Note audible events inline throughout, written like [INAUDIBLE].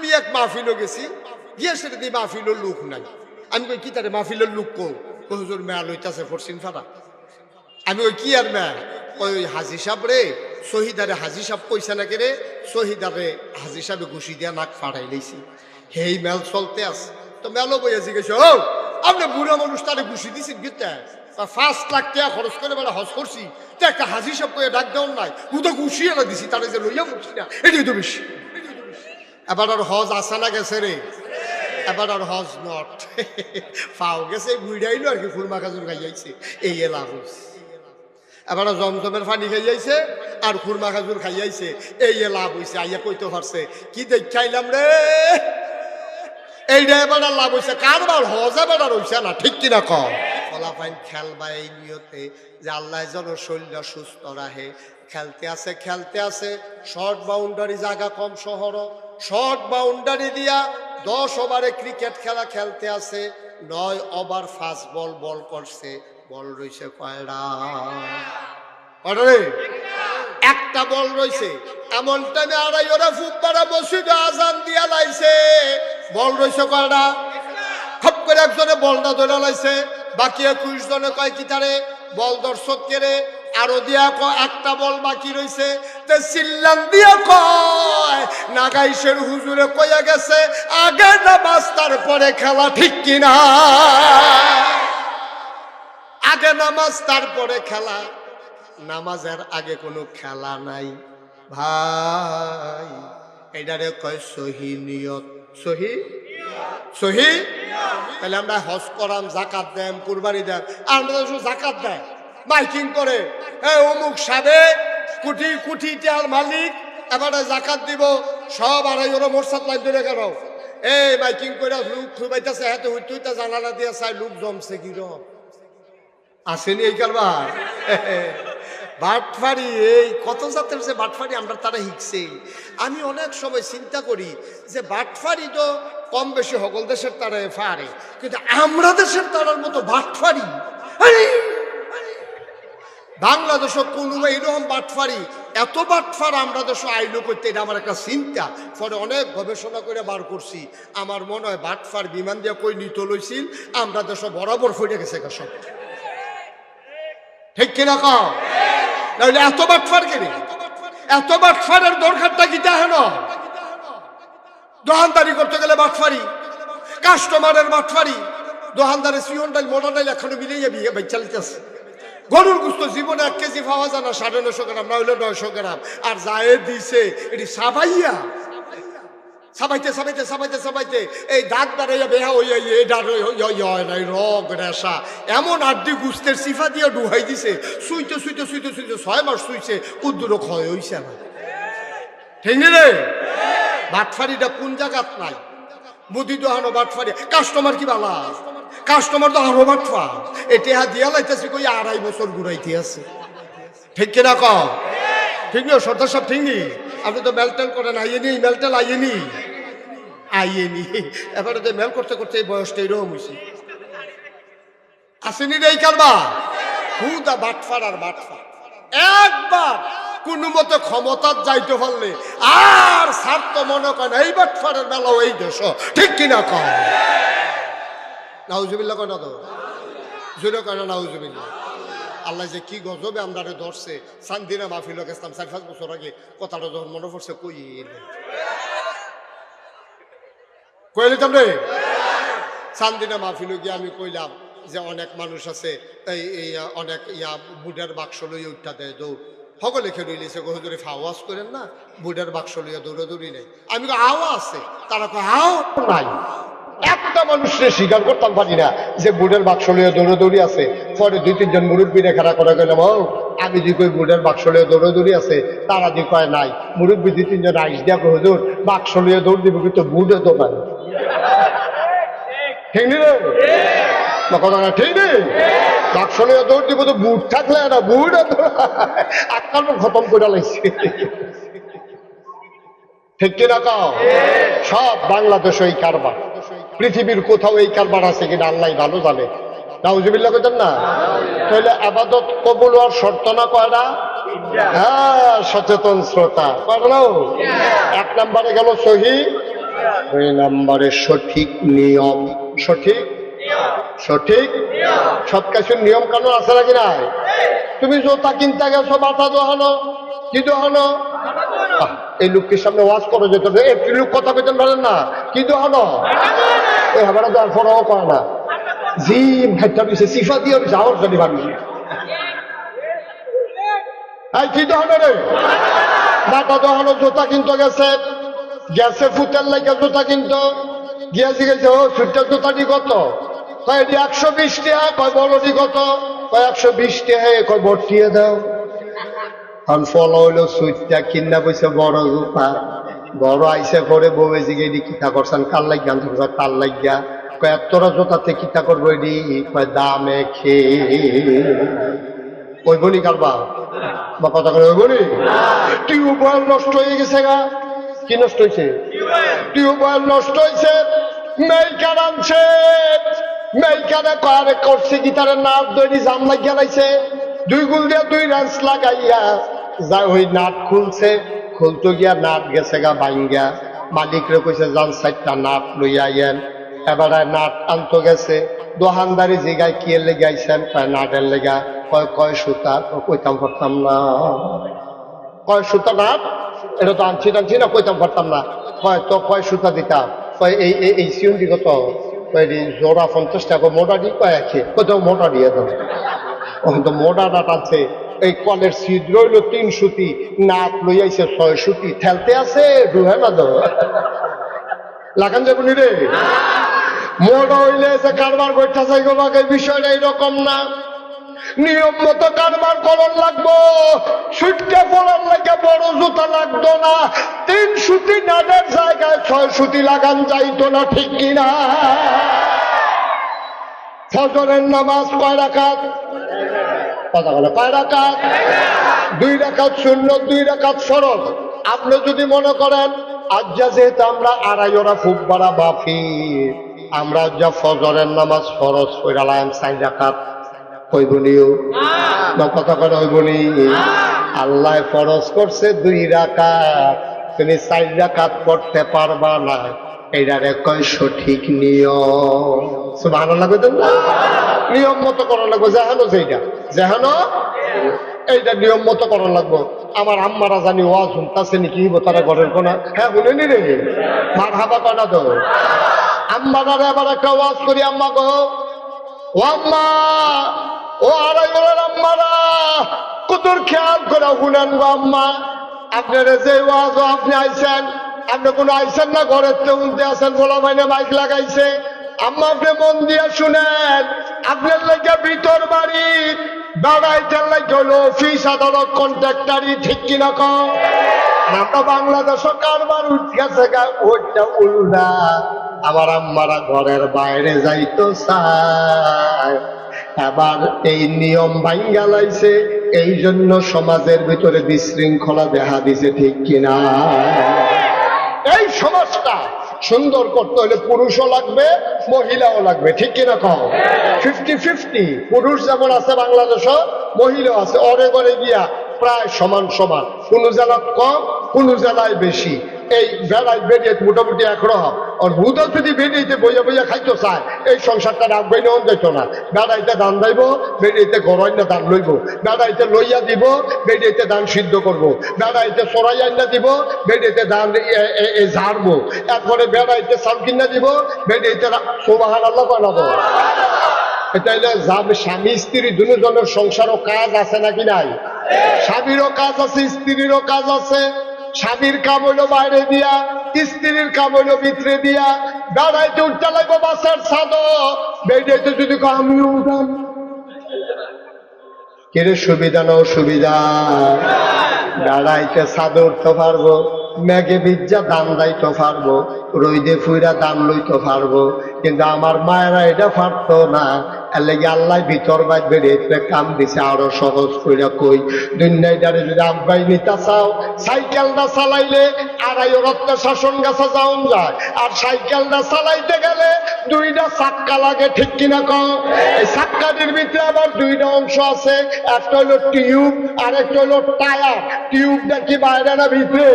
আমি এক মাহফিলও গেছি গিয়ে সেটা দিয়ে মাহফিলের লোক নাই। আমি কই, কি তারে মাহফিলের লোক কো হুজুর, মেয়া লইতাছে ফরসিন ফাটা। আমি ওই কি আর মেয়া? ওই হাজি সাহেব রে শহীদারে হাজি সাহেব রে শহীদারে হাজি ঘুষি দিয়া নাক ফাটাই লইছি। হেই মেল চলতে আছে। তো মেলও বইয়া জিজ্ঞেস, ও, আপনি বুড়া মানুষ তারে ঘুষি দিছেন গীতা পাঁচ লাখ টাকা খরচ করে করছি। তো একটা হাজি সাহেব কয়ে ডাক দেওয়ার নাই। ও তো ঘুষি এলা দিছি, তারে যে লইয়া পড়ছি না, এটাই তো বেশি। এবার আর হজ আসা না গেছে রে। এবার আর হজ নট [LAUGHS] ফাও গেছে বুড়াইলো আর কি ফুলমা খাজুর খাই যাইছে এই এ লাভ হইছে এবার জমজমের পানি খাই যাইছে আর খুরমা খাজুর খাইয়াইছে এই এ লাভ হইছে, আইয়া কইতে পারছে কি দেখাইলাম রে? এইটা এবার লাভ হইছে কারবার হজ এবার হইছে না, ঠিক কিনা কম ফলাফাইন খেলবা এই নিয়তে যে আল্লাহ যেন শরীরটা সুস্থ রাখে। খেলতে আছে খেলতে আছে শর্ট বাউন্ডারি জায়গা কম শহর শর্ট বাউন্ডারি দিয়া দশ ওভারে ক্রিকেট খেলা খেলতে আছে। নয় ওভার ফাস্ট বল বল করছে। বল রইছে কয়টা? কয়টা রে? একটা বল রইছে। এমন টাইমে আড়াই ওরা ফুটবারা মসজিদে আজান দিয়া লাইছে। বল রইছে কয়টা? খপ করে একজনে বলটা ধরে লাইছে। বাকি একুশ জনে কয় কি তারে? বল দর্শক কেড়ে আরও দিয়া কয়, একটা বল বাকি রইছে। তে চিল্লান দিয়া কয়, নাগাইশের হুজুরে কইয়া গেছে, আগে নামাজ, তারপরে খেলা ঠিক কিনা? আগে নামাজ, তারপরে খেলা। নামাজের আগে কোনো খেলা নাই। ভাই, এটারে কয় সহি নিয়ত। সহি? সহি? তাহলে আমরা হজ করাম, জাকাত দেম, কুরবানি আর আমরা তো জাকাত দেয়। মাইকিং করে। এ, অমুক সাবে কোটি কোটি টাকার মালিক, এবারে জাকাত দিব, সব আড়াই ওরা মোরসাদ লাইন ধরে কেন এই মাইকিং করে লোক খুবাইতেছে হাতে হইতে হইতে জানালা দিয়ে চাই, লোক জমছে কি রকম আসেনি এই কারবার বাটফারি, এই কত জাতের যে বাটফারি আমরা তারা শিখছে আমি অনেক সময় চিন্তা করি যে বাটফারি তো কম বেশি সকল দেশের তারা ফারে, কিন্তু আমরা দেশের তারার মতো বাটফারি আরে! বাংলাদেশও কোনো এইরকম বাটফারি, এত বাটফার আমরা দেশ আইলো করতে এটা আমার একটা চিন্তা। পরে অনেক গবেষণা করে বার করছি। আমার মনে হয় বাটফার বিমান দিয়ে কই নিত লইছিল আমরা দেশ বরাবর ফিরে গেছে সব। ঠিক কিনা কও? নাহলে এত বাটফার কেনে? এত বাটফারের দরকারটা কি হেন দোকানদারি করতে গেলে বাটফারি। কাস্টমারের বাটফারি। ডাল মোটা ডাল এখনও মিলিয়ে যাবি ভাই চালিতেছে গরুর গুস্ত জীবনে এক কেজি পাওয়া যায় না, সাড়ে নশো গ্রাম, না হইলে নয়শো গ্রাম। আর যায় দিছে, এটি সাবাইয়া। সাবাইতে সাবাইতে সাবাইতে সাবাইতে। এই দাঁত দাঁড়াইয়া বেহা ওই এই ডার নাই, রগ রেশা এমন আড্ডি গুস্তের সিফা দিয়ে ডুহাই দিছে শুইতে শুইতে শুইতে শুইতে ছয় মাস শুইছে কুদ্দুর ক্ষয় হইছে না। ঠিক বাটফারিটা কোন জায়গাত নাই? বুদ্ধি দোহানো বাটফারি। কাস্টমার কি বালা? কাস্টমার তো আরও বাটফা এটি দিয়া লাইতেছে কই আড়াই বছর ঘুরাইতে আছে। ঠিক কিনা কম ঠিক না, সর্দার সাহেব, ঠিক নি? আপনি তো মেলটেল করেন, আইয়েনি মেলটেল আইয়েনি। আইয়েনি। এবারে তো মেল করতে করতে এই বয়সটা এরকম হয়েছে আসেনি রে কারবা হুদা বাটফার আর বাটফার। একবার কোন মতো ক্ষমতার যাইতে পারলে আর স্যার তো মনে করেন, এই বাটফারের বেলাও এই দেশ। ঠিক কিনা কম নাউজুবিল্লা কয় না তো? জোরে কয় না নাউজুবিল্লা আল্লাহ যে কি গজবে আমরা ধরছে। সান্দিনা মাহফিল গেছিলাম চার পাঁচ বছর আগে কথাটা যখন মনে পড়ছে কই কইলে তোমরে সান্দিনা মাহফিল গিয়ে আমি কইলাম যে অনেক মানুষ আছে, এই অনেক ইয়া বুডের বাক্স লইয়া উঠা দেয় দৌড় সকলে খেয়ে রইলেছে গহদুরে আওয়াজ করেন না? বুডের বাক্স লইয়া দৌড়াদৌড়ি নেই। আমি কই আও আছে? তারা কয় আও নাই। একটা মানুষের স্বীকার করতাম পারি না যে বুড়ের বাক্স লইয়া দৌড়াদৌড়ি আছে। পরে দুই, তিনজন মুরব্বীরে খাড়া করে গেলাম ও, আমি যে কই বুড়ের বাক্স লইয়া দৌড়াদৌড়ি আছে, তারা যে কয় নাই। মুরব্বী দুই, তিনজন আইস দিয়া কই হুজুর, বাক্স লইয়া দৌড় দিব, কিন্তু বুড়ে তো নাই। ঠিক ঠিক দৌড় [LAUGHS] ঠিক কিনা কাও? সব বাংলাদেশ এই কারবার। পৃথিবীর কোথাও এই কারবার আছে কিনা আল্লাহ ভালো জানে। নাউজুবিল্লা না? তাহলে আবাদত শর্ত না হ্যাঁ সচেতন শ্রোতা এক নম্বরে গেল দুই সঠিক নিয়ম। সঠিক? সঠিক? সব কিছুর নিয়ম কানুন আছে নাকি নাই? তুমি জোতা কিনতে গেছো বাতা দোহানো। কি দোহানো এই লোকটির সামনে ওয়াজ করে যেতে একটি লোক কথা কইতে পারেন না। কি দোহানো ওই হাবারা তো আর ফরাও করে না। জি ভাইটা দিছে, সিফা দিয়ে দিছে আমার জানি ভাবি এই কি রে? জোতা কিনতে গেছে। গেছে ফুতের লাগে জুতা কিনতো। গিয়া জিগেছে ও সুটটা জুতাটি কত? কয়, এটি একশো বিশ টাকা, কয়, বড়টি কত? কয়, একশো বিশ টাকা কয় বটিয়ে দাও। আর ফল হইল সুইটটা কিনা পয়সা বড় জুতা বড় আইসে করে বউয়ে জিগে এটি কিতা করছেন? কাল লাগিয়া? ধরবা কাল লাগিয়া। কয়, এতটা জোতাতে কিতা করব এটি? কয়, দামে খেয়ে ওই বলি কারবা? বা কথা করে ওই বলি টিউবওয়েল নষ্ট হয়ে গেছে গা। কি নষ্ট হয়েছে টিউবওয়েল নষ্ট হয়েছে মেইকার আনছে। মেইকারে কয়ারে করছে তারে নাট দৈনি জাম লাগিয়া লাইছে। দুই গুল দিয়া দুই রেঞ্চ লাগাইয়া যা ওই নাট খুলছে, খুলতো গিয়া নাট গেছে গা বাইঙ্গা মালিকরে কইছে, যান সাইডটা নাট লইয়া আইয়েন। এবারে নাট আনতো গেছে। দোহানদারি জিগায় কি লেগে আইছেন? কয়, নাটের লেগা। কয় কয় সুতা? কইতাম পারতাম না। কয়, সুতা নাট? এটা তো আনছি টানছি না, কইতাম পারতাম না। কয়, তো কয় সুতা দিতাম? কয়, এই এই সিউন্ডি কত? জোড়া পঞ্চাশ টাকা মোটা দি? কয় কয়, তো মোটা দিয়ে দাও। তো মোটা নাট আছে এই কলের ছিদ্র হইল তিন সুতি নাট লই আইছে ছয় সুতি। ঠেলতে আছে না দো লাগান যাব নি রে? মোটা হইলে যে কারবার করতে চাই গো বাকে, বিষয়টা এইরকম না। নিয়ম মতো কারবার করন লাগবো, সুটকে পড়ার লাগে বড় জুতা লাগতো না। তিন সুতি নাটের জায়গায় ছয় সুতি লাগান যাইতো না, ঠিক কিনা? ফজরের নামাজ কয় রাখাত কথা বলে। কয় রাখাত দুই রাখাত শূন্য দুই রাখাত সরল। আপনি যদি মনে করেন আজ যা যেহেতু আমরা আড়াই ওরা বাফি আমরা যা ফজরের নামাজ ফরজ কইরালাম সাই রাখাত হইবনিও না? কথা করে হইবনি আল্লাহ ফরজ করছে দুই রাকাত। তুমি চার রাকাত পড়তে পারবা না। এইটারে কয় সঠিক নিয়ম? ভালো লাগবে তো না। নিয়ম মতো করা লাগবে যেহানো সেইটা। যেহানো এইটা নিয়ম মতো করা লাগবো। আমার আম্মারা জানি ওয়াজ শুনতাছে নাকি তারা ঘরের কোনা হ্যাঁ শুনেনি রে। মার হাবা কনা তো? আম্মারা এবার একটা ওয়াজ করি, আম্মা গো। ও আম্মা, ও আড়াই বেলার আম্মারা, কতর খেয়াল করে শুনেন গো আম্মা। আপনারা যে ওয়াজ আপনি আইছেন, আপনি কোনো আইছেন না, ঘরের তো উনতে আছেন, বলা মাইনে মাইক লাগাইছে। আম্মা আপনি মন দিয়া শুনেন, আপনার লাগে ভিতর বাড়ি, বেড়াইতে লাগে হলো অফিস আদালত কন্ট্রাক্টারি ঠিক কিনা কম কারবার আমার আম্মারা ঘরের বাইরে এই নিয়ম এই জন্য সমাজের ভিতরে বিশৃঙ্খলা দেখা দিছে, ঠিক কিনা? এই সমাজটা সুন্দর করতে হলে পুরুষও লাগবে, মহিলাও লাগবে। ঠিক কিনা কম ফিফটি ফিফটি। পুরুষ যেমন আছে বাংলাদেশও মহিলাও আছে। অরে গড়ে গিয়া প্রায় সমান সমান। কোনো জেলা কম, কোনো জেলায় বেশি। এই বেড়ায় বেরিয়ে মোটামুটি একরকম আর হুদা যদি বেরিয়েতে বইয়া বইয়া খাইতো চায় এই সংসারটা রাখবে নেওয়া যেত না। বেড়াইতে দান দাইব বেরিয়েতে গরয় না দান লইব। বেড়াইতে লইয়া দিব বেরিয়েতে দান সিদ্ধ করব। বেড়াইতে সরাই আইনা দিব বেরিয়েতে দান ঝাড়বো। এরপরে বেড়াইতে সাল কিনা দিব বেরিয়েতে সোবাহান আল্লাহ বানাবো। হলো স্বামী, স্ত্রী দুজনের সংসারও কাজ আছে নাকি নাই? স্বামীরও কাজ আছে, স্ত্রীরও কাজ আছে। স্বামীর কাম হইল বাইরে দিয়া, স্ত্রীর কাম হইল ভিতরে দিয়া। বেড়াইতে উঠতে লাগবো বাসার সাদ বেড়াইতে যদি আমিও উঠাম কিরে সুবিধা না অসুবিধা? দাঁড়াইতে সাদ উঠতে পারব। মেঘে বিজ্জা দান দাইতে পারব রইদে ফুইরা দান লইতে পারব কিন্তু আমার মায়েরা এটা পারতো না। এর লেগে আল্লাহ ভিতর বাইর বেরিয়ে কাম দিছে, আরও সহজ কইরা কই। দুনিয়াটারে যদি আব্বাই নিতা চাও, সাইকেলটা চালাইলে আড়াই রত্ন শাসন গাছা যাওন যায়। আর সাইকেলটা চালাইতে গেলে দুইটা চাক্কা লাগে, ঠিক কিনা কম এই চাক্কাটির ভিতরে আবার দুইটা অংশ আছে, একটা হলো টিউব আর একটা হলো টায়ার। টিউবটা কি বাইরে না ভিতরে?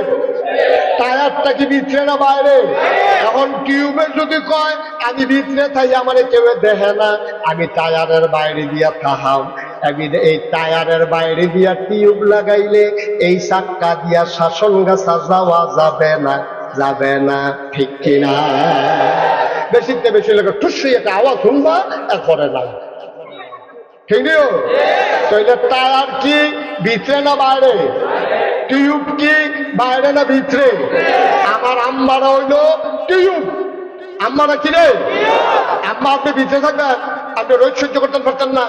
টায়ারটা কি ভিতরে না বাইরে। এখন টিউবে যদি কয় আমি ভিতরে থাই আমার কেউ দেখে না। আমি টায়ারের বাইরে দিয়া থাহাম আমি এই টায়ারের বাইরে দিয়া টিউব লাগাইলে এই চাক্কা দিয়া শাসন গাছা যাওয়া যাবে না যাবে না ঠিক কিনা? বেশিতে বেশি লোক টুসই একটা আওয়াজ শুনবা এরপরে না ঠিক তাইলে টায়ার কি? ভিতরে না বাইরে। টিউব কি? বাইরে না ভিতরে? আমার আম্মারা হইল টিউব। আম্মারা কি রে? আম্মা, আপনি ভিতরে থাকবেন। আপনি রোজ সহ্য করতেন পারতেন না।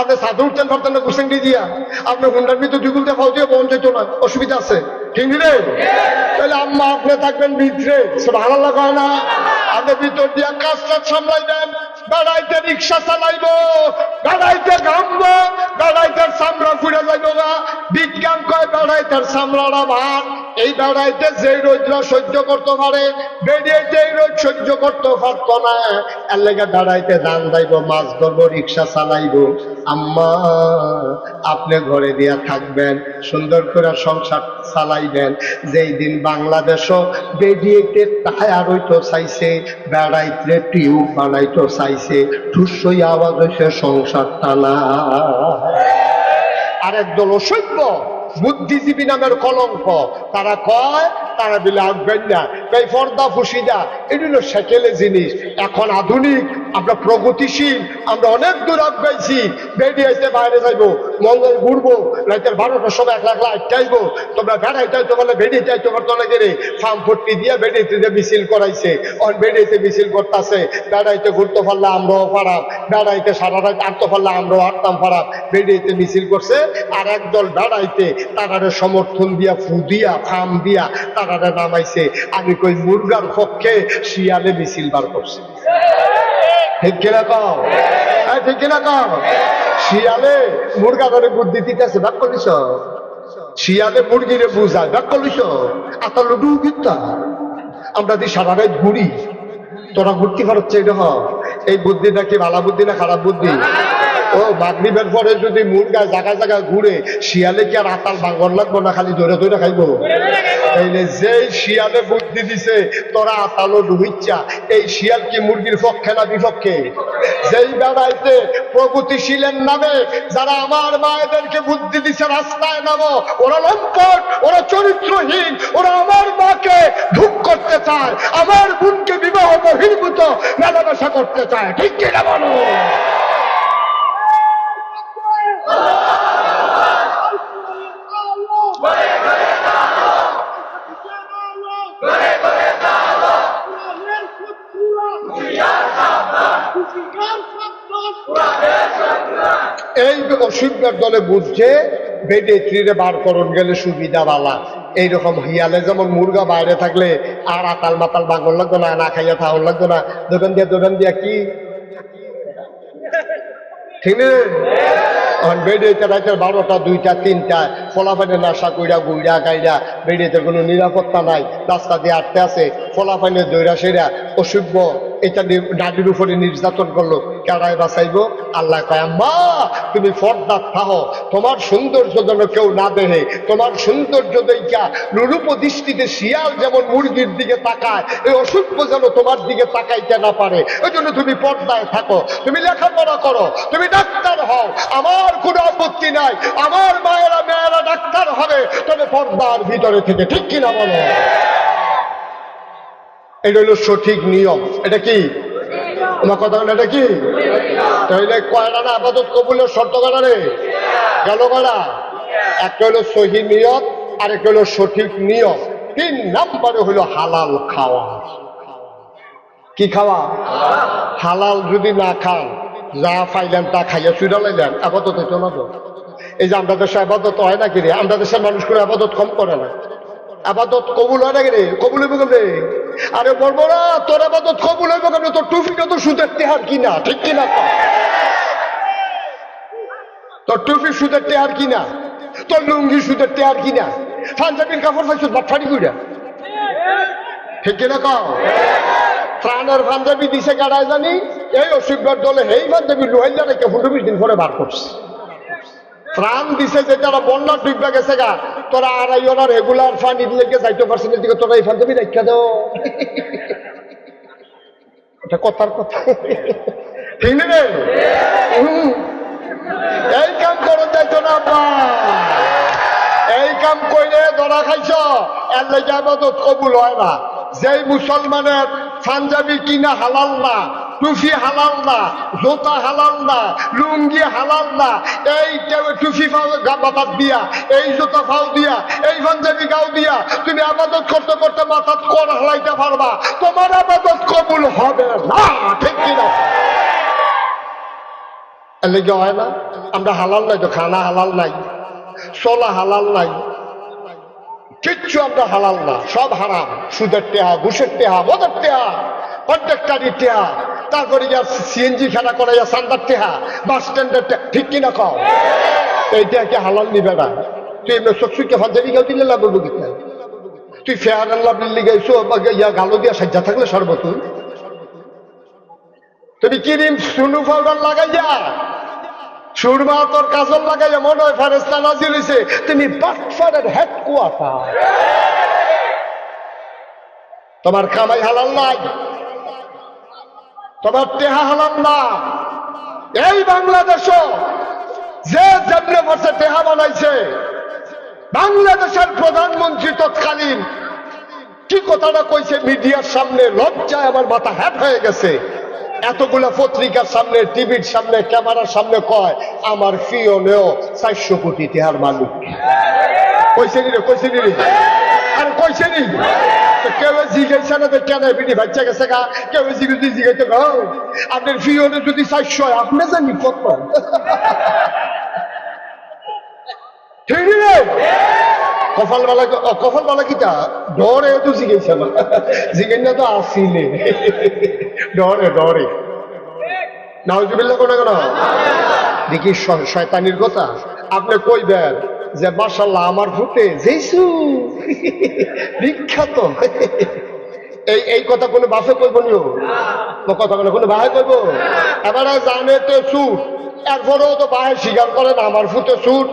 আপনি সাধু উঠতেন পারতেন না কুসেঙ্গি দিয়া আপনি হুন্ডার ভিতরে দুই গুলতে ফাউ দিয়ে বন যেত না। অসুবিধা আছে। ঠিক রে? তাহলে আম্মা, আপনি থাকবেন ভিতরে। ভালো লাগায় না? আপনি ভিতর দিয়া কাজ টাজ সামলাইবেন বেড়াইতে রিক্সা চালাইব। এই বেড়াইতে যে রোদ্র সহ্য করতে পারে রোদ সহ্য করতে পারতো না বেড়াইতে ধান দাইব মাছ ধরবো, রিক্সা চালাইব। আম্মা, আপনি ঘরে দিয়া থাকবেন, সুন্দর করে সংসার চালাইবেন। যেই দিন বাংলাদেশও বেরিয়েতে টায়ার হইতো চাইছে, বেড়াইতে টিউব বানাইতো চাইছে ঠুসই আওয়াজ হয়েছে সংসার টানা। আরেক দল অসভ্য। বুদ্ধিজীবী নামের কলঙ্ক। তারা কয় তারা বিলে আঁকবেন না। পর্দা ফুসিদা সেকেলে জিনিস। এখন আধুনিক, আমরা প্রগতিশীল, আমরা অনেক দূর আগাইছি। বেরিয়েছে বাইরে যাইবো, মঙ্গল ঘুরবো রাতের বারোটার সময় এক লাখ লাইট চাইব তোমরা বেড়াই বলে বেরিয়ে করতো না ফার্ম দিয়ে মিছিল করাইছে, অন বেরিয়েতে মিছিল করতেছে। বেড়াইতে ঘুরতে পারলে আমরাও পারাম। বেড়াইতে সারা রাত আটতে পারলে আমরাও আটতাম পারাম। বেরিয়েতে মিছিল করছে, আর একদল বেড়াইতে তারারে সমর্থন দিয়া, ফু দিয়া ফার্ম দিয়া তারারে নামাইছে। আমি কই মুরগার পক্ষে শিয়ালে মিছিল বার করছে। ঠিক কিনা হ্যাঁ ঠিক কিনা কও? শিয়ালে মুরগা ধরে বুদ্ধি দিতেছে, ভাগ করিস? শিয়ালে মুরগিরে বুঝায়, ভাগ করিস? আতা লুডু গিতা আমরা দি সারা রাত ঘুরি। তোরা ঘুরতে পারছে এটা হ। এই বুদ্ধিটা কি ভালো বুদ্ধি না খারাপ বুদ্ধি? ও মাগরিবের পরে যদি মুরগা জায়গায় জায়গায় ঘুরে, শিয়ালে কি আর আতাল বাঙ্গর লাগবো না খালি ধরে ধরে খাইবো? তাইলে যেই শিয়ালে বুদ্ধি দিছে, তোরা আতালো ডুবিচ্ছা। এই শিয়াল কি মুরগির পক্ষে না বিপক্ষে? যেই বেড়াইতে প্রগতিশীলের নামে যারা আমার মায়েদেরকে বুদ্ধি দিছে, রাস্তায় নামো। ওরা লম্পট, ওরা চরিত্রহীন, ওরা আমার মাকে ধূপ করতে চায়, আমার বোনকে বিবাহ বহির্ভূত, মেলামেশা করতে চায়। ঠিক কিনা বলো? এই অসুবিধার দলে বুঝছে, বেডে ত্রিরে বার করণ গেলে সুবিধা বালা। এইরকম হিয়ালে যেমন মুরগা বাইরে থাকলে আর আতাল মাতাল বাঙল লাগতো না না খাইয়া থাউল লাগতো না। দোকান দিয়া দোকান দিয়া কি? ঠিক না বেডিয়েতে রাতের বারোটা, দুইটা, তিনটা ফলাফাইনে নাশা কইরা, গুইরা, গাইরা বেডিয়েতে কোনো নিরাপত্তা নাই। রাস্তা দিয়ে আটতে আছে ফলাফাইনে দৈরা সেরা, অসভ্য, এটা নারীর উপরে নির্যাতন করল। কেড়ায় বাঁচাইব? আল্লাহ কয় তুমি ফর্দার থাহ। তোমার সৌন্দর্য যেন কেউ না দেহে তোমার সৌন্দর্য দেখা নুরূপ দৃষ্টিতে শিয়াল যেমন মুরগির দিকে তাকায়, এই অসভ্য যেন তোমার দিকে তাকাইতে না পারে। ওই জন্য তুমি পর্দায় থাকো, তুমি লেখাপড়া করো, তুমি ডাক্তার হও। আমার কোনো আপত্তি নাই। আমার মায়েরা, মেয়েরা ডাক্তার হবে, তবে পর্দার ভিতরে থেকে ঠিক কিনা বলো? এটা হলো সঠিক নিয়ম। এটা কি? আমার কথা হলো এটা কি? তাহলে কয়টা না আপাতত কবুলের শর্ত কাটা রে? গেল কয়টা? একটা হলো সহি নিয়ত আর একটা হলো সঠিক নিয়ম। তিন নম্বরে হলো হালাল খাওয়া। কি খাওয়া? হালাল যদি না খান যা পাইলেন তা খাইয়া চুরা লাইলেন, আপাতত তো না তো এই যে আমরা দেশে আপাতত হয় না কি রে? আমরা দেশের মানুষ করে আপাতত কম করে না। আপাতত কবুল হয় না কি রে? কবুল হইব কেমনে? আরে বলব না তোর আপাতত কবুল হইব কেমনে? তোর টুপিটা তো সুদের টেহার কিনা, ঠিক কিনা? কর? তোর টুপি সুদের টেহার কিনা? তোর লুঙ্গি সুদের টেহার কিনা? পাঞ্জাবির কাপড় পাইছ বাটফাড়ি কইরা? ঠিক কিনা কও? ত্রাণের পাঞ্জাবি দিছে কারায় জানি? এই অসুবিধার দলে এই পাঞ্জাবি লোহাইলা রেখে পনেরো বিশ দিন পরে বার করছে। ত্রাণ দিছে যে তারা বন্যা ডুববে গেছে গা। তোরা আড়াই ওনার রেগুলার ফান্ড লেগে যাইতে পারছিস এদিকে তোরা এই ফান্ড রেখা দাও। এটা কথার কথা। ঠিক নেই এই কাম করো যাইতো না, আব্বা। এই কাম কইলে ধরা খাইছ, এর লেগে আবাদত কবুল হয় না। যেই মুসলমানের পাঞ্জাবি কিনা হালাল না টুফি হালাল না, জোতা হালাল না, লুঙ্গি হালাল না, এই টুফি মাথাত দিয়া, এই জুতা ফাও দিয়া, এই পাঞ্জাবি গাও দিয়া, তুমি আবাদত করতে করতে মাথাত কর হালাইতে পারবা, তোমার আবাদত কবুল হবে না, ঠিক কিনা? এর লেগে হয় না, আমরা হালাল নাই তো খানা হালাল নাই, চলা হালাল নাই, কিচ্ছু আমরা হালাল না, সব হারাম, সুদের টেহা, ঘুষের টেহা, মদের টেহা কন্ট্রাক্টারি টেহা তারপরে গিয়া সিএনজি খেলা করে গিয়া সান্দার টেহা, বাস স্ট্যান্ডের ঠিক কিনা কও? এইটা কি হালাল নিবে না? তুই চকচুকে ফাঁজাবি কেউ দিলে লাভ কি তুই ফেয়ার আল্লাহ বিল্লি গাইছো ইয়া গালো দিয়া সাজ্জা থাকলে সর্বতুল। তুমি কিরিম সুনু পাউডার লাগাইয়া? সুরমা তোর কাজল লাগাইয়া মনে হয় ফেরেস্তা নাজির হয়েছে তুমি বাটফারের হেড কোয়ার্টার তোমার কামাই হালাল নাই। না। এই যে বাংলাদেশের প্রধানমন্ত্রী তৎকালীন কি কথাটা কইছে মিডিয়ার সামনে, লজ্জায় আমার মাথা হ্যাট হয়ে গেছে। এতগুলা পত্রিকার সামনে, টিভির সামনে, ক্যামেরার সামনে কয়, আমার ফিওনেও চারশো কোটি তেহার মালিক। কইছে রে কইছে নি রে? আরে কইছে নি? কেউ জিজ্ঞাসা না কেন বাচ্চা গেছে গা? কেউ গা? আপনার ফিওনে যদি চারশো, আপনি জানি কত। বালা না কেন দেখি শয়তানির কথা। আপনি কইবেন যে মাসাল্লাহ আমার ফুটে যেসু বিখ্যাত। এই এই কথা কোনো বাসে কইব নিও? তো কথা কোনো কোনো বাহে কইব? এবারে জানে তো সুর এরপরেও তো বাহে স্বীকার করেন আমার ফুটে সুর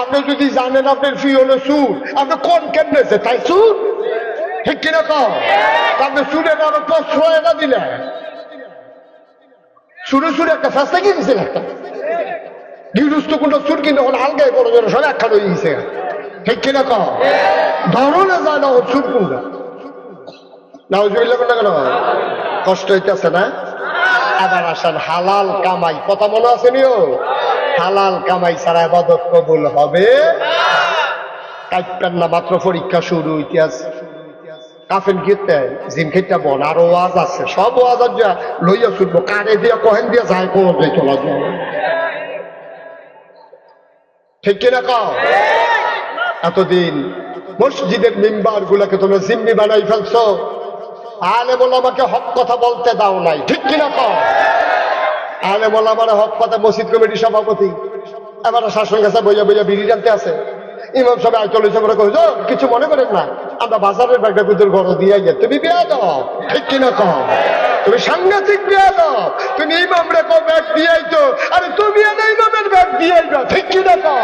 আপনি যদি জানেন আপনার ফিওনে সুর আপনি কোন কেমনেছে তাই সুর ঠিক কিনা আপনি সুরের আরও প্রশ্রয় না দিলেন। সুরে সুরে একটা ফাঁসটা কি দিয়েছিল একটা কোন জন্য সব কিনা ধরো না কেন? কষ্ট হইতেছে না? আবার আসেন, হালাল কামাই। কথা মনে আছে নিও? হালাল কামাই ছাড়া আবাদত কবুল হবে? কাইপেন না, মাত্র পরীক্ষা শুরু ইতিহাস কাফেন গিতে জিম খেতে বন আরও ওয়াজ আছে। সব ওয়াজ লইয়া শুনব কারে দিয়া, কহেন দিয়া যায় কোন চলা যায়। ঠিক কিনা কাও? এতদিন মসজিদের মেম্বার গুলাকে তোমরা জিম্মি বানাই ফেলছ। আলে বলে আমাকে হক কথা বলতে দাও নাই, ঠিক কিনা কও? আলে বলে আমার হক কথা মসজিদ কমিটির সভাপতি। আমার শাসন কাছে বইয়া বইয়া বিড়ি টানতে আছে। ইমাম সবাই আয় হিসাবে কিছু মনে করেন না। আমরা বাজারের ব্যাগটা কুতুর দিয়ে গিয়ে তুমি বিয়া দাও ঠিক কিনা কও? তুমি সাংঘাতিক বিয়া দাও তুমি ইমাম রে কো ব্যাগ দিয়ে তো আরে তুমি এনে ইমামের ব্যাগ দিয়ে দাও ঠিক কিনা কও?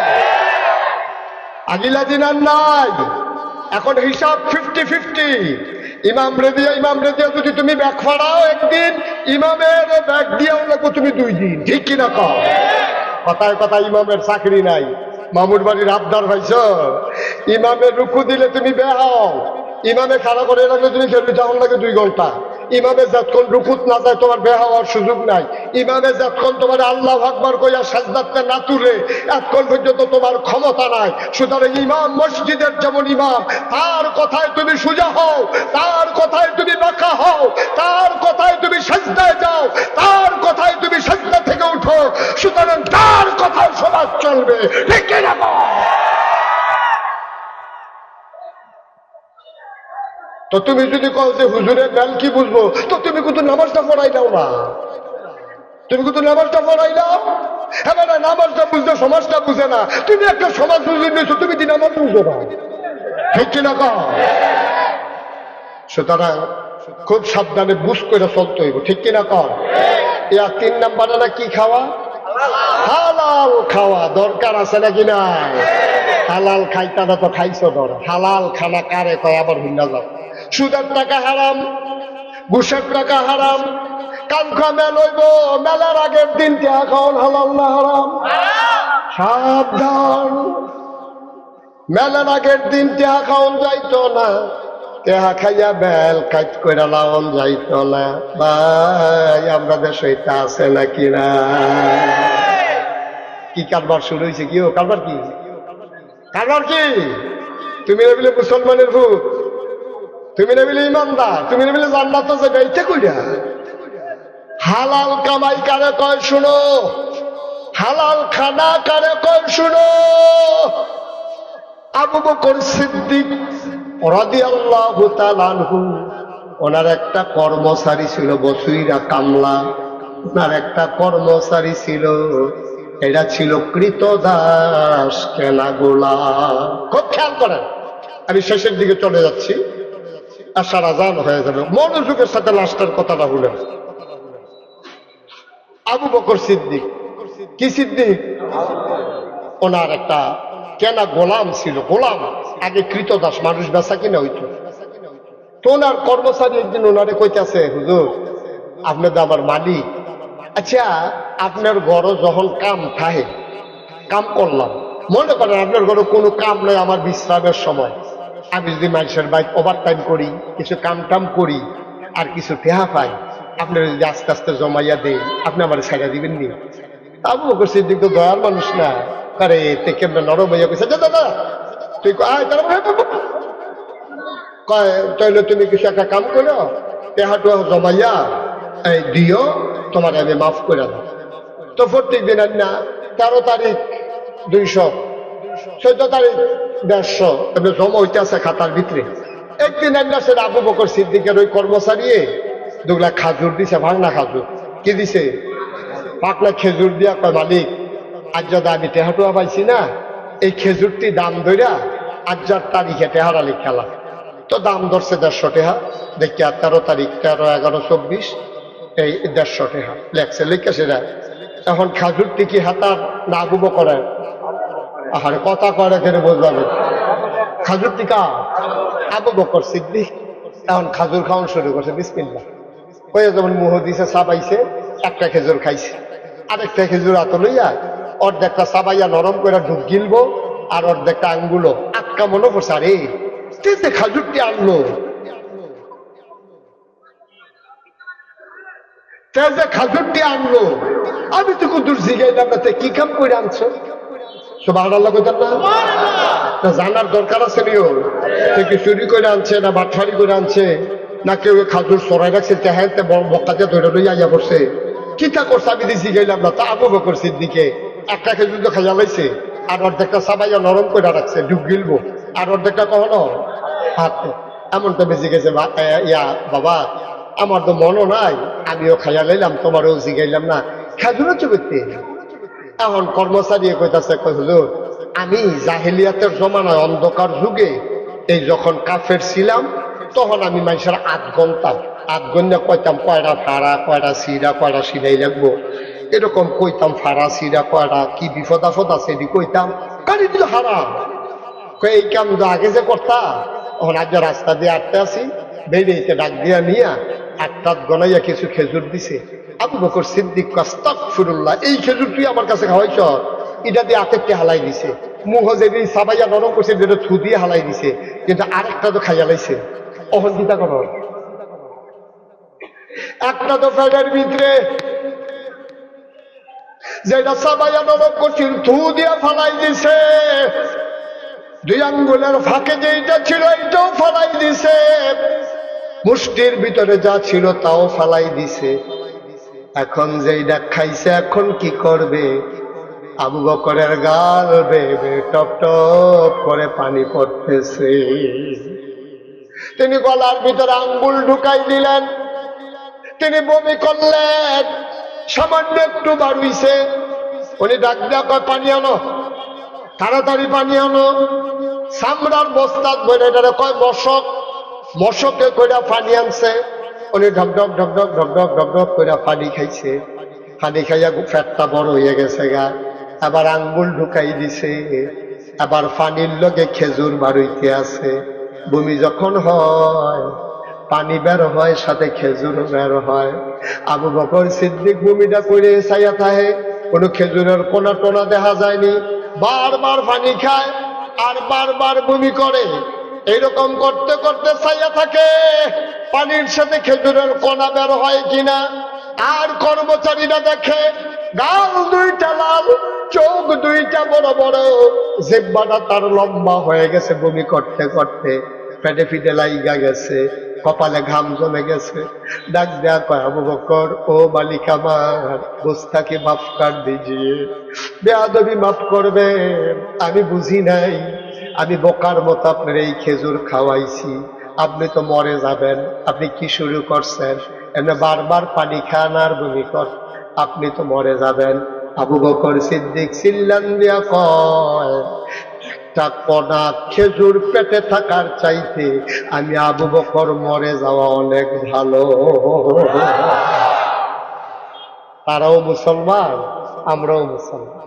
আগিলা দিন আর নাই। এখন হিসাব ফিফটি ফিফটি। ইমাম রে দিয়ে ইমাম রে দিয়ে যদি তুমি ব্যাগ ফাড়াও একদিন, ইমামের ব্যাগ দিয়েও লাগবো তুমি দুই দিন। ঠিক কিনা কও? কথায় কথায় ইমামের চাকরি নাই। মামুর বাড়ির আবদার ভাইছ ইমামের রুকু দিলে তুমি বেহাও। ইমামে খাড়া করে রাখলে তুমি খেলবি তখন লাগে দুই ঘণ্টা। ইমামে যতক্ষণ রুকুত না যায় তোমার বেহা হওয়ার সুযোগ নাই। ইমামে যতক্ষণ তোমার আল্লাহ আকবর কইয়া সাজদাতে না তুলে, এতক্ষণ পর্যন্ত তোমার ক্ষমতা নাই। সুতরাং ইমাম মসজিদের যেমন ইমাম, তার কথায় তুমি সুজা হও, তার কথায় তুমি বাঁকা হও, তার কথায় তুমি সাজদায় যাও, তার কথায় তুমি সাজদা থেকে উঠো। সুতরাং তার কথায় সমাজ চলবে, ঠিক কিনা তো তুমি যদি কও যে হুজুরের বেল কি বুঝব, তো তুমি কিন্তু নামাজটা পড়াই দাও না। তুমি কিন্তু নামাজটা পড়াই দাও এবার নামাজটা বুঝতে, সমাজটা বুঝে না। তুমি একটা সমাজ বুঝে নিয়েছো, তুমি কি নামাজ বুঝো না? ঠিক কিনা কও? সুতরাং খুব সাবধানে বুঝ করে চলতে হইব, ঠিক কিনা কর ইয়া তিন নাম্বারে না কি খাওয়া? হালাল খাওয়া, দরকার আছে নাকি না হালাল খাইতাটা তো খাইছো ধর। হালাল খানা কারে কয়? আবার ভিন্না যাও। সুদের টাকা হারাম, ঘুষের টাকা হারাম কানখা মেল হইব মেলার আগের দিন টিয়া খাওয়ান হালাল না হারাম? সাবধান। মেলার আগের দিন টিয়া খাওয়ান যাইতো না, টেহা খাইয়া বেল কাজ করে লাওন যাইতো না। ভাই, আমরা দেশে এটা আছে নাকি না? কি কারবার শুরু হয়েছে কি ও? কারবার কি? কারবার কি? তুমি নেবিলে মুসলমানের ভূত। তুমি নেবিলে ইমানদার, তুমি নেবিলে জান্নাত যাবে গাইতে কইরা। হালাল কামাই কারে কয় শুনো? হালাল খানা কারে কয় শুনো? আবু বকর সিদ্দিক রাদিয়াল্লাহু তাআলা আনহু, ওনার একটা কর্মচারী ছিল বসুইরা কামলা। ওনার একটা কর্মচারী ছিল, এটা ছিল কৃতদাস কেনা গোলা খুব খেয়াল করেন, আমি শেষের দিকে চলে যাচ্ছি। আর সারা জান হয়ে যাবে। মনোযোগের সাথে লাস্টের কথাটা বলেন আবু বকর সিদ্দিক। কি সিদ্দিক? ওনার একটা কেনা গোলাম ছিল, গোলাম। আগে কৃতদাস, মানুষ বেচা কিনা হইতো। তো ওনার কর্মচারী একদিন ওনারে কইতেছে, হুজুর, আপনি তো আমার মালিক। আচ্ছা আপনার ঘরও যখন কাম থাকে, কাম করলাম। মনে করেন আপনার ঘরে কোনো কাম নাই আমার বিশ্রামের সময়। আমি যদি মানুষের বাইক ওভার টাইম করি কিছু কাম টাম করি আর কিছু টেহা পাই আপনার যদি আস্তে আস্তে জমাইয়া দেই আপনি আমার ছেড়ে দিবেন নি আবু বকর সিদ্দিক তো দয়ার মানুষ না। আরে তে কেমন নরম হইয়া কইছে "যা, যা, তুই আয় তার কয় তাইলে তুমি কিছু একটা কাম করো টেহাটু জমাইয়া এই দিও তোমার আমি মাফ করে দাও। তো প্রত্যেক দিন না তেরো তারিখ দুইশো চোদ্দ তারিখ দেড়শো এমনি জমা খাতার ভিতরে। একদিন একটা সে আবু বকর সিদ্দিকের ওই কর্মচারী দুগুলা খাজুর দিছে, ভাঙনা খাজুর। কি দিছে? পাকলা খেজুর দিয়া কয়, মালিক আজ যদি আমি টেহাটুয়া পাইছি না। এই খেজুরটি দাম ধইরা আজ্জার তারিখে টেহারালি খেলা তো দাম ধরছে দেড়শো টেহা। দেখি আর তেরো তারিখ, তেরো এগারো চব্বিশ, এই দেড়শো টেহা। লেখছে, লিখে সেটা। এখন খাজুরটি কি হাতার না আগুবো করে আহারে, কথা করে কেন বুঝলাম খাজুর টিকা? আবু বকর সিদ্দিক, এখন খাজুর খাওয়ান শুরু করছে বিসমিল্লা হয়ে যেমন মুহ দিছে চাবাইছে একটা খেজুর খাইছে। আরেকটা খেজুর আত লইয়া অর্ধেকটা চাবাইয়া নরম করে ঢুক গিলবো, আর অর্ধেকটা আঙ্গুলো আটকা মনে পড়ছে, আরে তেতে খাজুরটি আনলো? খাজুরটি আনলো? আমি তো কুদুর জিগাইলাম না, তে কি কাম করে আনছো? সুবাহ আল্লাহ না? জানার দরকার আছে নিও। কি চুরি করে আনছে না বাটফারি করে আনছে? না কেউ খাজুর সরাই রাখছে? তেহাইতে বড় বক্কাতে ধরে লই আইয়া পড়ছে। কিতা করছে? আমি দিছি গেলাম না। তা আবু বকর সিদ্দিকে একটা খেজুর তো খাইয়া লাইছে আর অর্ধেকটা সাবাইয়া নরম করে রাখছে ডুব গিলবো। আর অর্ধেকটা কখনো? হাত এমন তো বেশি গেছে ইয়া বাবা আমার তো মনও নাই। আমিও খাইয়া লাইলাম তোমারও জিগাইলাম না। খেজুরও চুবিতে এখন কর্মচারী কইতাছে, কই, হুজুর, আমি জাহেলিয়াতের জমানায় অন্ধকার যুগে এই যখন কাফের ছিলাম, তখন আমি মানুষের আধ ঘণ্টা আধ ঘণ্টা কইতাম কয়টা ফাড়া কয়টা সিরা কয়টা সিলাই লাগবো? এরকম কইতাম, ফাড়া, সিরা কয়টা কি বিপদ আপদ আছে এটি কইতাম? কারি দিল হারাম। এই কাম আগে যে করতা? তখন আজ রাস্তা দিয়ে আটতে আসি বেরিয়েছে ডাক দিয়া নিয়া আটটাত গনাইয়া কিছু খেজুর দিছে। আবু বকর সিদ্দিক কাস্তাক ফুরুল্লাহ এই খেজুর তুই আমার কাছে খাওয়াইছ? এটা দিয়ে আতেরটি হালাই দিছে। মুহ যেদি সাবাইয়া নরম করছে, যেটা থু দিয়ে হালাই দিছে কিন্তু আরেকটা তো খাইয়া লাইছে। অহন চিন্তা করো। একটা তো ফ্যানের ভিতরে। যেটা সাবাইয়া নরম করছিল থু দিয়ে ফালাই দিছে। দুই আঙ্গুলের ফাঁকে যেটা ছিল, এইটাও ফালাই দিছে। মুষ্টির ভিতরে যা ছিল তাও ফালাই দিছে। এখন যেইটা খাইছে, এখন কি করবে? আবু বকরের গাল বেবে টপ টপ করে পানি পড়তেছে। তিনি গলার ভিতরে আঙ্গুল ঢুকাই দিলেন। তিনি বমি করলেন। সামান্য একটু বাড়ুইছে। উনি ডাক কয়, পানি আনো, তাড়াতাড়ি পানি আনো। সামরার বস্তাত বলে কয় মশক মশকে কইরা ফানি আনছে। উনি ঢকঢক ঢকঢক ঢকঢক ঢকঢক কইরা ফানি খাইছে। ফানি খাইয়া ফ্যাটটা বড় হয়ে গেছে গা। আবার আঙ্গুল ঢুকাই দিছে। আবার ফানির লগে খেজুর বাড়িতে আছে। ভূমি যখন হয়, পানি বের হয়, সাথে খেজুর বের হয়। আবু বকর সিদ্দিক ভূমিটা করে চাইয়া থাহে কোনো খেজুরের কোনা টোনা দেখা যায়নি। বারবার ফানি খায়, আর বারবার ভূমি করে। এইরকম করতে করতে চাইয়া থাকে। পানির সাথে খেজুরের কণা বের হয় কিনা? আর কর্মচারীরা দেখে, গাল দুইটা লাল, চোখ দুইটা বড় বড়। জিব্বাটা তার লম্বা হয়ে গেছে বমি করতে করতে। পেটে ফিটে লাইগা গেছে, কপালে ঘাম জমে গেছে। ডাক দেয়া কয়, আবু বকর, ও বালিকা আমার গোস্তাকে মাফ কর দিজিয়ে। বেয়াদবি মাফ করবে আমি বুঝি নাই। আমি বোকার মতো আপনার এই খেজুর খাওয়াইছি। আপনি তো মরে যাবেন। আপনি কি শুরু করছেন? এমনি বারবার পানি খান আর বমি কর। আপনি তো মরে যাবেন। আবু বকর সিদ্দিক সিল্লান দিয়া কয়, একটা কণা খেজুর পেটে থাকার চাইতে আমি আবু বকর মরে যাওয়া অনেক ভালো। তারাও মুসলমান, আমরাও মুসলমান।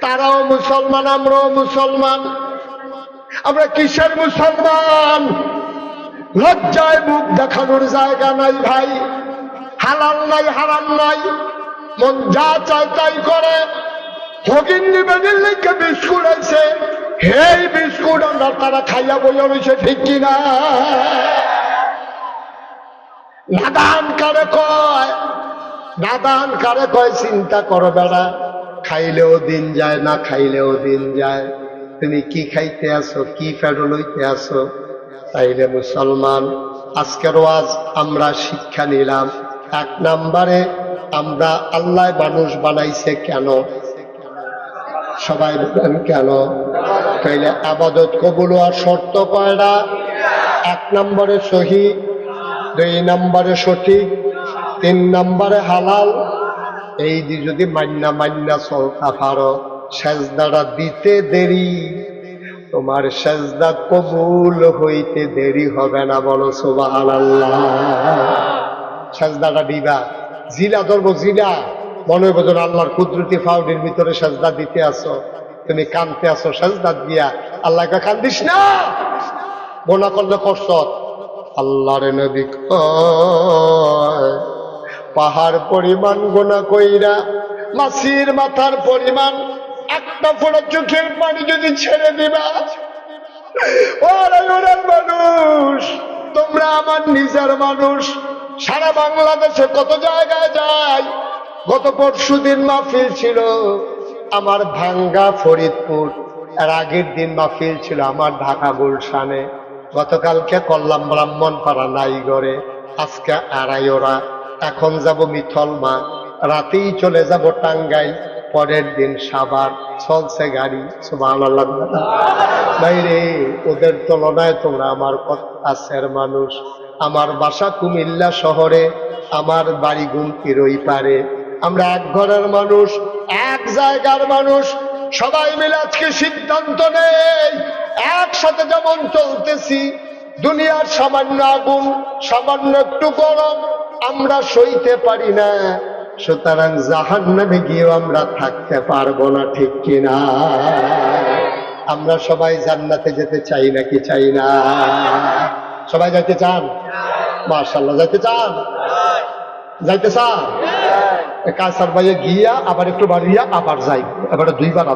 তারাও মুসলমান, আমরাও মুসলমান। আমরা কিসের মুসলমান? লজ্জায় মুখ দেখানোর জায়গা নাই ভাই। হালাল নাই, হারাম নাই। মন যা চায় তাই করে। বিস্কুট আছে। হেই বিস্কুট, আমরা তারা খাইয়া বইয়া রয়েছে ঠিক কিনা নাদান কারে কয়? নাদান কারে কয়, চিন্তা করো বেড়া। খাইলেও দিন যায়, না খাইলেও দিন যায়। তুমি কি খাইতে আসো কি ফেরো লইতে আসো তাইলে মুসলমান, আজকের ওয়াজ আমরা শিক্ষা নিলাম। এক নাম্বারে, আমরা আল্লাহ মানুষ বানাইছে কেন? সবাই বলেন কেন? তাইলে আবাদত কবুল হওয়ার শর্ত কয়টা এক নম্বরে সহি, দুই নম্বরে সঠিক, তিন নম্বরে হালাল এই যদি মান্না মান্না চলতা পারো সেজদাটা দিতে দেরি তোমার সেজদা কবুল হইতে দেরি হবে না বলো সুবাহ সেজদাটা দিবা। জিলা ধরবো জিলা। মনে বোঝন আল্লাহর কুদরতি ফাউডির ভিতরে সেজদা দিতে আসো। তুমি কানতে আসো সেজদা দিয়া। আল্লাহকে কান্দিস না। গোনা করলে করছ আল্লাহরে নবী কয়, পাহাড় পরিমাণ গোনা কইরা মাসির মাথার পরিমাণ একটা ফোড়া চোখের পানি যদি ছেড়ে দিবা। মানুষ, তোমরা আমার নিজের মানুষ। সারা বাংলাদেশে কত জায়গায় যায়। গত পরশু দিন মাহফিল ছিল আমার ভাঙ্গা ফরিদপুর। এর আগের দিন মাহফিল ছিল আমার ঢাকা গুলশানে। গতকালকে করলাম ব্রাহ্মণ পাড়া নাইগড়ে আজকে আড়াই ওরা এখন যাব মিথল মা। রাতেই চলে যাব টাঙ্গাইল। পরের দিন সাবার চলছে গাড়ি। বাইরে, ওদের তুলনায় তোমরা আমার কাছের মানুষ। আমার বাসা কুমিল্লা শহরে, আমার বাড়ি গুমতির ওই পারে। আমরা এক ঘরের মানুষ, এক জায়গার মানুষ। সবাই মিলে আজকে সিদ্ধান্ত নেই। একসাথে যেমন চলতেছি, দুনিয়ার সামান্য আগুন, সামান্য একটু গরম আমরা সইতে পারি না। সুতরাং জাহান নামে গিয়েও আমরা থাকতে পারব না ঠিক কিনা? আমরা সবাই জান্নাতে যেতে চাই নাকি চাই না? সবাই যাইতে চান? মার্শাল্লাহ যাইতে চান? যাইতে চান? কাসার বাইয়ে গিয়া আবার একটু বাড়িয়া আবার যাই। এবারে দুইবার